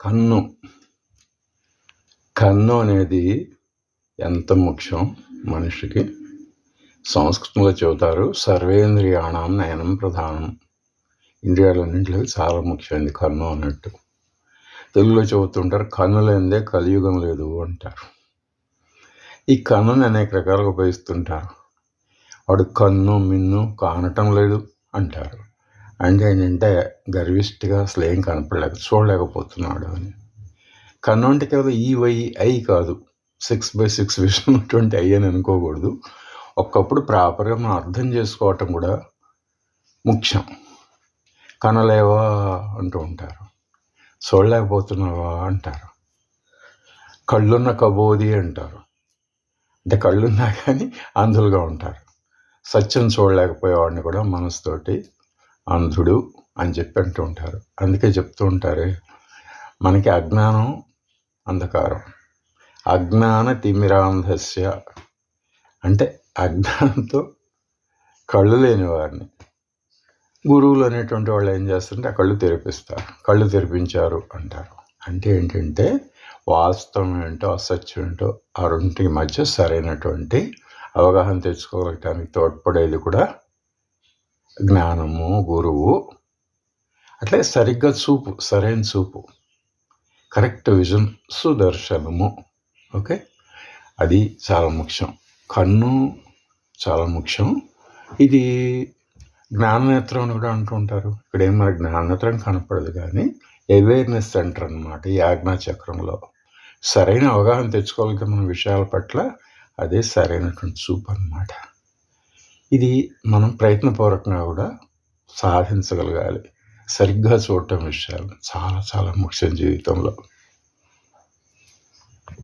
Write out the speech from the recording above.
కన్ను. కన్ను అనేది ఎంత ముఖ్యం మనిషికి? సంస్కృతంలో చెబుతారు సర్వేంద్రియాణం నయనం ప్రధానం. ఇంద్రియాలన్నింటిలో చాలా ముఖ్యమైనది కన్ను అన్నట్టు. తెలుగులో చెబుతుంటారు కన్ను లేనిదే కలియుగం లేదు అంటారు. ఈ కన్నుని అనేక రకాలుగా ఉపయోగిస్తుంటారు. వాడు కన్ను మిన్ను కానటం లేదు అంటారు. అంటే ఏంటంటే గర్విష్టిగా అసలు ఏం కనపడలేక చూడలేకపోతున్నాడు అని. కన్ను అంటే కేవలం ఈ వై ఐ కాదు సిక్స్ బై సిక్స్ విషయం అటువంటి ఐ అని అనుకోకూడదు. ఒక్కప్పుడు ప్రాపర్గా మనం అర్థం చేసుకోవటం కూడా ముఖ్యం. కనలేవా అంటూ ఉంటారు. చూడలేకపోతున్నావా అంటారు. కళ్ళున్న కబోది అంటారు. అంటే కళ్ళున్నా కానీ అంధులుగా ఉంటారు. సత్యం చూడలేకపోయేవాడిని కూడా మనసుతోటి అంధుడు అని చెప్పి అంటూ ఉంటారు. అందుకే చెప్తూ ఉంటారే మనకి అజ్ఞానం అంధకారం. అజ్ఞాన తిమిరాంధస్య. అంటే అజ్ఞానంతో కళ్ళు లేని వారిని. గురువులు అనేటువంటి వాళ్ళు ఏం చేస్తారంటే ఆ కళ్ళు తెరిపిస్తారు కళ్ళు తెరిపించారు అంటారు. అంటే ఏంటంటే వాస్తవం ఏంటో అసత్యం ఏంటో ఆ రెండింటికి మధ్య సరైనటువంటి అవగాహన తెచ్చుకోగలగటానికి తోడ్పడేది కూడా జ్ఞానము గురువు. అట్లే సరిగ్గా చూపు సరైన చూపు. కరెక్ట్ విజన్ సుదర్శనము. ఓకే? అది చాలా ముఖ్యం. కన్ను చాలా ముఖ్యం. ఇది జ్ఞాననేత్రం అని కూడా అంటుంటారు ఇక్కడేం మన జ్ఞాననేత్రం కనపడదు కానీ అవేర్నెస్ సెంటర్ అనమాట ఈ ఆజ్ఞా చక్రంలో. సరైన అవగాహన తెచ్చుకోగలిగితే మన విషయాల పట్ల అదే సరైనటువంటి చూపు అన్నమాట ఇది మనం ప్రయత్నపూర్వకంగా కూడా సాధించగలగాలి. సరిగ్గా చూడటం విషయాలు చాలా చాలా ముఖ్యం జీవితంలో.